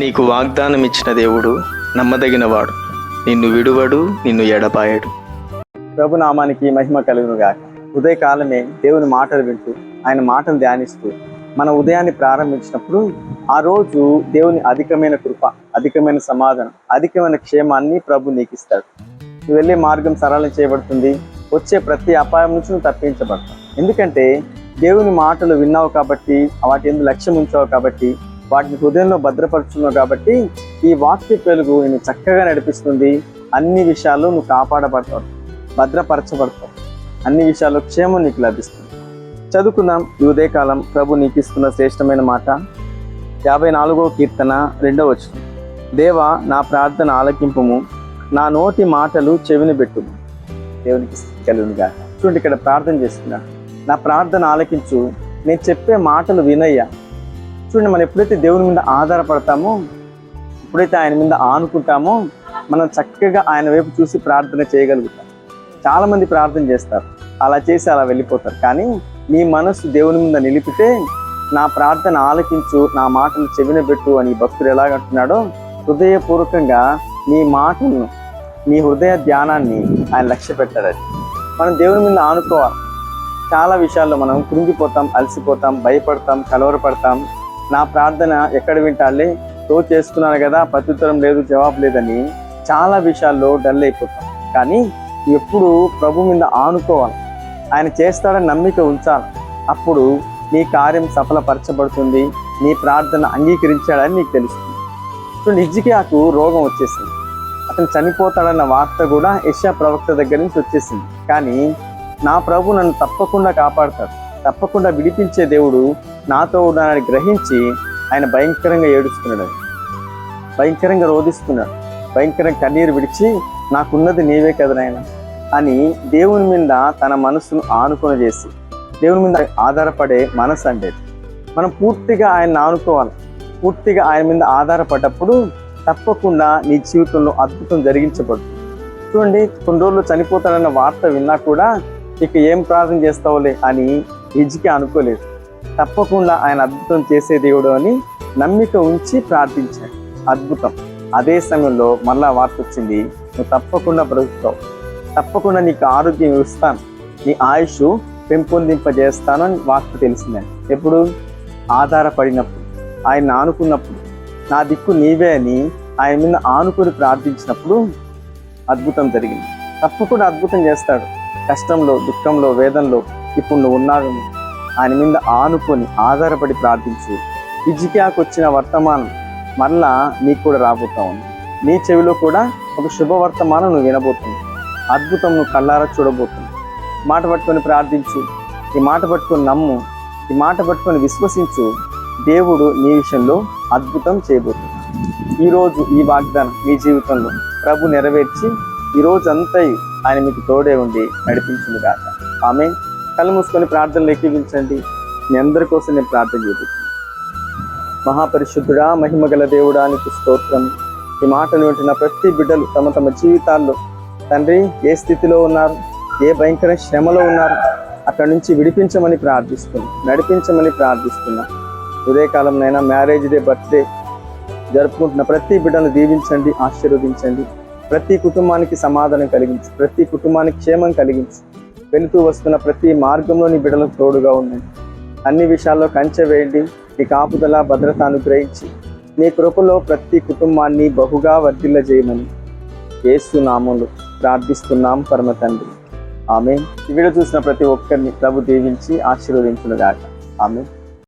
నీకు వాగ్దానం ఇచ్చిన దేవుడు నమ్మదగినవాడు. నిన్ను విడువడు నిన్ను ఎడపాయడు ప్రభునామానికి మహిమ కలుగునుగాక. ఉదయకాలమే దేవుని మాటలు వింటూ ఆయన మాటలు ధ్యానిస్తూ మన ఉదయాన్ని ప్రారంభించినప్పుడు ఆ రోజు దేవుని అధికమైన కృప అధికమైన సమాధానం అధికమైన క్షేమాన్ని ప్రభు నీకు ఇస్తాడు నువ్వు వెళ్ళే మార్గం సరళం చేయబడుతుంది. వచ్చే ప్రతి అపాయం నుంచి నువ్వు తప్పించబడతావు. ఎందుకంటే దేవుని మాటలు విన్నావు కాబట్టి వాటి ఎందుకు లక్ష్యం ఉంచావు కాబట్టి వాటిని హృదయంలో భద్రపరుచున్నావు కాబట్టి ఈ వాక్య పెలుగు నేను చక్కగా నడిపిస్తుంది. అన్ని విషయాల్లో నువ్వు కాపాడబడతావు భద్రపరచబడతావు. అన్ని విషయాల్లో క్షేమం నీకు లభిస్తుంది. చదువుకుందాం. ఈ ఉదయకాలం ప్రభు నీకు ఇస్తున్న శ్రేష్టమైన మాట. యాభై నాలుగో కీర్తన రెండవ వచ్చిన దేవా నా ప్రార్థన ఆలకింపము. నా నోటి మాటలు చెవిని పెట్టు దేవునికి కలుగునిగా చూడండి ఇక్కడ ప్రార్థన చేస్తున్నా. నా ప్రార్థన ఆలకించు. నేను చెప్పే మాటలు వినయ్యా. చూడండి మనం ఎప్పుడైతే దేవుని మీద ఆధారపడతామో ఎప్పుడైతే ఆయన మీద ఆనుకుంటామో మనం చక్కగా ఆయన వైపు చూసి ప్రార్థన చేయగలుగుతాం. చాలామంది ప్రార్థన చేస్తారు. అలా చేసి అలా వెళ్ళిపోతారు. కానీ నీ మనస్సు దేవుని మీద నిలిపితే నా ప్రార్థన ఆలకించు నా మాటలు చెవిన పెట్టు అని ఈ భక్తుడు ఎలాగంటున్నాడో హృదయపూర్వకంగా నీ మాటను నీ హృదయ ధ్యానాన్ని ఆయన లక్ష్య పెట్టాడు. మనం దేవుని మీద ఆనుకోవాలి. చాలా విషయాల్లో మనం కృంగిపోతాం అలసిపోతాం భయపడతాం కలవరపడతాం. నా ప్రార్థన ఎక్కడ వింటాలే? తో చేసుకున్నాను కదా ప్రత్యుత్తరం లేదు జవాబు లేదని చాలా విషయాల్లో డల్ అయిపోతాం. కానీ ఎప్పుడు ప్రభు మీద ఆనుకోవాలి. ఆయన చేస్తాడని నమ్మిక ఉంచాలి. అప్పుడు నీ కార్యం సఫలపరచబడుతుంది. నీ ప్రార్థన అంగీకరించాడని నీకు తెలుస్తుంది చూడండి ఇజ్జికియాకు రోగం వచ్చేసింది. అతను చనిపోతాడన్న వార్త కూడా యశా ప్రవక్త దగ్గర నుంచి వచ్చేసింది. కానీ నా ప్రభు నన్ను తప్పకుండా కాపాడతాడు. తప్పకుండా విడిపించే దేవుడు నాతో ఉన్నానని గ్రహించి ఆయన భయంకరంగా ఏడుస్తున్నాడు భయంకరంగా రోధిస్తున్నాడు. భయంకరంగా కన్నీరు విడిచి నాకున్నది నీవే కదా నాయన అని దేవుని మీద తన మనసును ఆనుకొని చేసి దేవుని మీద ఆధారపడే మనసు అంటే మనం పూర్తిగా ఆయన ఆనుకోవాలి. పూర్తిగా ఆయన మీద ఆధారపడ్డప్పుడు తప్పకుండా నీ జీవితంలో అద్భుతం జరిగించబడుతుంది. చూడండి కొన్ని రోజులు చనిపోతాడన్న వార్త విన్నా కూడా ఇక ఏం ప్రార్థన చేస్తావులే అని ఇజ్జికి అనుకోలేదు. తప్పకుండా ఆయన అద్భుతం చేసే దేవుడు అని నమ్మిక ఉంచి ప్రార్థించాడు. అద్భుతం. అదే సమయంలో మళ్ళా వార్త వచ్చింది నువ్వు తప్పకుండా బ్రతుకుతావు. తప్పకుండా నీకు ఆరోగ్యం ఇస్తాను. నీ ఆయుష్ పెంపొందింపజేస్తాను అని వార్త తెలిసిందని ఎప్పుడు? ఆధారపడినప్పుడు. ఆయన ఆనుకున్నప్పుడు. నా దిక్కు నీవే అని ఆయన మీద ఆనుకుని ప్రార్థించినప్పుడు అద్భుతం జరిగింది. తప్పకుండా అద్భుతం చేస్తాడు. కష్టంలో దుఃఖంలో వేదంలో ఇప్పుడు నువ్వు ఉన్నావు ఆయన మీద ఆనుకొని ఆధారపడి ప్రార్థించు. ఇజికియాకు వచ్చిన వర్తమానం మరలా నీకు కూడా రాబోతా ఉంది. నీ చెవిలో కూడా ఒక శుభవర్తమానం నువ్వు వినబోతుంది. అద్భుతం నువ్వు కళ్ళారా చూడబోతుంది. మాట పట్టుకొని ప్రార్థించు. ఈ మాట పట్టుకొని నమ్ము. ఈ మాట పట్టుకొని విశ్వసించు. దేవుడు నీ విషయంలో అద్భుతం చేయబోతుంది. ఈరోజు ఈ వాగ్దానం మీ జీవితంలో ప్రభు నెరవేర్చి ఈ రోజు ఆయన మీకు తోడే ఉండి నడిపించింది కాక ఆమె కళ్ళు మూసుకొని ప్రార్థనలు ఎక్కించండి మీ అందరి కోసం నేను ప్రార్థన చేస్తున్నాను. మహాపరిశుద్ధుడా మహిమగల దేవుడా నీకు స్తోత్రం. ఈ మాటలు వింటున్న ప్రతి బిడ్డలు తమ తమ జీవితాల్లో తండ్రి ఏ స్థితిలో ఉన్నారు ఏ భయంకర శ్రమలో ఉన్నారు అక్కడి నుంచి విడిపించమని ప్రార్థిస్తున్నాం. నడిపించమని ప్రార్థిస్తున్నా. ఉదయకాలంనైనా మ్యారేజ్ డే బర్త్డే జరుపుకుంటున్న ప్రతి బిడ్డను దీవించండి ఆశీర్వదించండి. ప్రతి కుటుంబానికి సమాధానం కలిగించు ప్రతి కుటుంబానికి క్షేమం కలిగించు. వెళుతూ వస్తున్న ప్రతి మార్గంలో నీ బిడ్డలకు తోడుగా ఉండండి అన్ని విషయాల్లో కంచె వేయండి. నీ కాపుదల భద్రత అనుగ్రహించి. నీ కృపలో ప్రతి కుటుంబాన్ని బహుగా వర్ధిల్ల చేయమని యేసు ప్రార్థిస్తున్నాం పరమ తండ్రి. ఆమె ఈ వీడియో చూసిన ప్రతి ఒక్కరిని ప్రభు దీవించి ఆశీర్వదించునుగాక. ఆమె